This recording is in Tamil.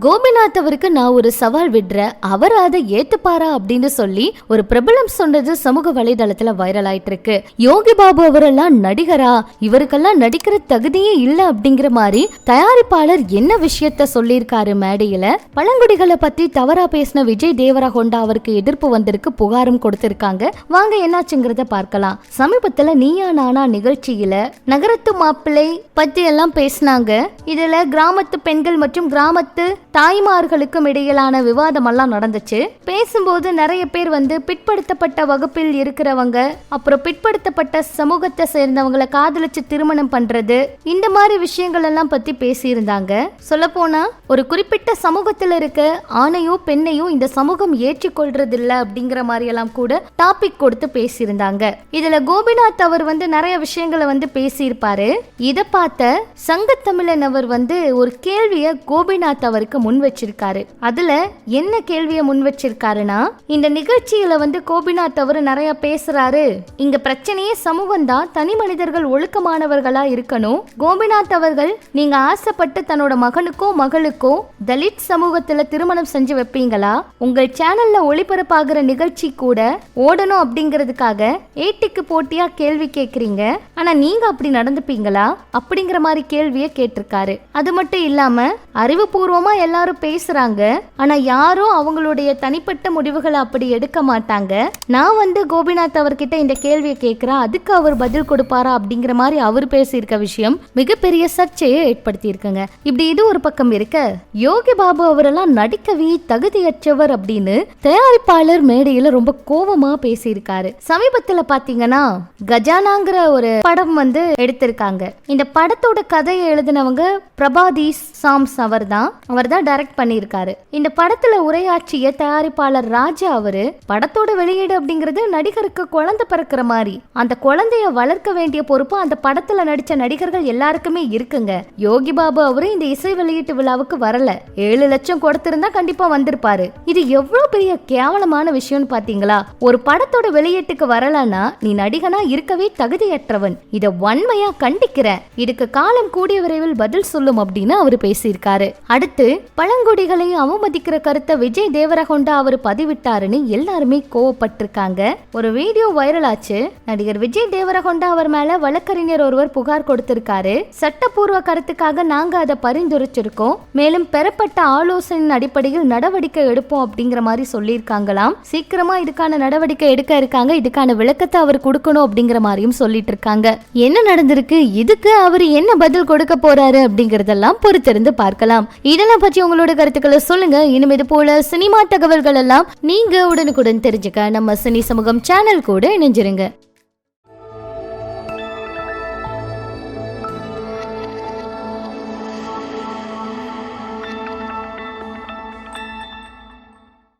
கோபிநாத் அவருக்கு நான் ஒரு சவால் விடுறேன். அவர் அதை ஏத்துப்பாரா அப்படின்னு சொல்லி ஒரு பிரபலம் சொன்னது சமூக வலைதளத்துல வைரல் ஆயிட்டு இருக்கு யோகி பாபு அவரெல்லாம் நடிகரா? இவருக்கெல்லாம் நடிக்கிற தகுதியே இல்ல அப்படிங்கிற மாதிரி தயாரிப்பாளர் என்ன விஷயத்த சொல்லியிருக்காரு மேடையில? பழங்குடிகளை பத்தி தவறா பேசின விஜய் தேவரா ஹோண்டா அவருக்கு எதிர்ப்பு வந்திருக்கு புகாரும் கொடுத்திருக்காங்க. வாங்க என்னாச்சுங்கிறத பார்க்கலாம். சமீபத்துல நீயா நானா நிகழ்ச்சியில நகரத்து மாப்பிள்ளை பத்தி எல்லாம் பேசினாங்க. இதுல கிராமத்து பெண்கள் மற்றும் கிராமத்து தாய்மார்களுக்கும் இடையிலான விவாதம் எல்லாம் நடந்துச்சு. பேசும்போது நிறைய பேர் வந்து பிற்படுத்தப்பட்ட வகுப்பில் இருக்கிறவங்க அப்புறம் பிற்படுத்தப்பட்ட சமூகத்தை சேர்ந்தவங்களை காதலிச்சு திருமணம் பண்றது இந்த மாதிரி விஷயங்கள் எல்லாம் பத்தி பேசியிருந்தாங்க. சொல்ல போனா ஒரு குறிப்பிட்ட சமூகத்துல இருக்க ஆணையோ பெண்ணையோ இந்த சமூகம் ஏற்றுக்கொள்றது இல்ல அப்படிங்கிற மாதிரி எல்லாம் கூட டாபிக் கொடுத்து பேசியிருந்தாங்க. இதுல கோபிநாத் அவர் வந்து நிறைய விஷயங்களை வந்து பேசியிருப்பாரு. இதை பார்த்த சங்கத்தமிழன் அவர் வந்து ஒரு கேள்வியை கோபிநாத் அவருக்கு முன் வச்சிருக்காரு அதுல என்ன கேள்வியை முன் வச்சிருக்காருன்னா இந்த நிகழ்ச்சியில வந்து கோபிநாத் அவர் நிறைய பேசுறாரு. இங்க பிரச்சனையே சமூகம் தான் தனி மனிதர்கள் ஒழுக்கமானவர்களா இருக்கணும். கோபிநாத் அவர்கள் நீங்க ஆசைப்பட்டு தன்னோட மகனுக்கோ மகளுக்கோ தலித் சமூகத்துல திருமணம் செஞ்சு வைப்பீங்களா? உங்கள் சேனல்ல ஒளிபரப்பாகிற நிகழ்ச்சி கூட ஓடணும் அப்படிங்கிறதுக்காக ஏட்டிக்கு போட்டியா கேள்வி கேக்குறீங்க. ஆனா நீங்க அப்படி நடந்துப்பீங்களா? அப்படிங்கிற மாதிரி கேள்வியை கேட்டிருக்காரு. அது மட்டும் இல்லாம அறிவுபூர்வமா எல்லாரும் பேசுறாங்க. ஆனா யாரும் அவங்களுடைய தனிப்பட்ட முடிவுகளை அப்படி எடுக்க மாட்டாங்க. நான் வந்து கோபிநாத் அவர்கிட்ட இந்த கேள்வியை கேட்கிறேன் அதுக்கு அவர் பதில் கொடுப்பாரா அப்படிங்கிற மாதிரி அவர் பேசியிருக்க விஷயம் மிகப்பெரிய சர்ச்சையை ஏற்படுத்தி இருக்குங்க இப்படி இது ஒரு பக்கம் இருக்க யோகி பாபு அவரெல்லாம் நடிக்கவே தகுதியற்றவர் அப்படின்னு தயாரிப்பாளர் மேடையில ரொம்ப கோவமா பேசியிருக்காரு. சமீபத்துல பாத்தீங்கன்னா கஜானாங்கிற ஒரு படம் வந்து எடுத்திருக்காங்க. இந்த படத்தோட கதையை எழுதினவங்க பிரபாதீஸ் சாம்ஸ் அவர் தான் அவர் தான் டைரக்ட் பண்ணியிருக்காரு. இந்த படத்துல உரையாற்றிய தயாரிப்பாளர் ராஜா அவரு படத்தோட வெளியீடு அப்படிங்கிறது நடிகருக்கு குழந்தை பிறக்கிற மாதிரி. அந்த குழந்தைய வளர்க்க வேண்டிய பொறுப்பு அந்த படத்துல நடிச்ச நடிகர்கள் எல்லாருக்குமே இருக்குங்க. யோகி பாபு அவரு இந்த இசை வெளியீட்டு விழாவுக்கு வரல. ஏழு லட்சம் கொடுத்திருந்தா கண்டிப்பா வந்திருப்பாரு. இது எவ்வளவு பெரிய கேவலமான விஷயம்னு பாத்தீங்களா? ஒரு படத்தோட வெளியீட்டுக்கு வரலன்னா நீ நடிகனா இருக்கவே தகுதியற்றவன். இத வன்மையா கண்டிக்கிறேன். இதுக்கு காலம் கூடிய விரைவில் பதில் சொல்லும் அப்படின்னு அவர் பேசியிருக்காரு. அடுத்து பழங்குடிகளை அவமதிக்கிற கருத்தை விஜய் தேவரகொண்டா அவர் பதிவிட்டாருன்னு எல்லாருமே கோவப்பட்டிருக்காங்க. ஒரு வீடியோ வைரல் ஆச்சு நடிகர் விஜய் தேவரகொண்டா அவர் மேல வழக்கறிஞர் ஒருவர் புகார் கொடுத்திருக்காரு. சட்டப்பூர்வ கருத்துக்காக நாங்க அதை பரிந்துரைச்சிருக்கோம். மேலும் பெறப்பட்ட ஆலோசனையின் அடிப்படையில் நடவடிக்கை எடுப்போம் அப்படிங்கிற மாதிரி சொல்லியிருக்காங்களாம். சீக்கிரமா இதுக்கான நடவடிக்கை எடுக்க இருக்காங்க. இதுக்கான விளக்கத்தை அவர் கொடுக்கணும் அப்படிங்கிற மாதிரியும் சொல்லிட்டு இருக்காங்க என்ன நடந்திருக்கு? இதுக்கு அவர் என்ன பதில் கொடுக்க போறாரு அப்படிங்கறதெல்லாம் பொறுத்திருந்து பார்க்கலாம். இதெல்லாம் பற்றி உங்களோட கருத்துக்களை சொல்லுங்க. இனிமே இது போல சினிமா தகவல்கள் எல்லாம் நீங்க உடனுக்குடன் தெரிஞ்சுக்க நம்ம சினி சமூகம் சேனல் கூட இணைஞ்சிருங்க.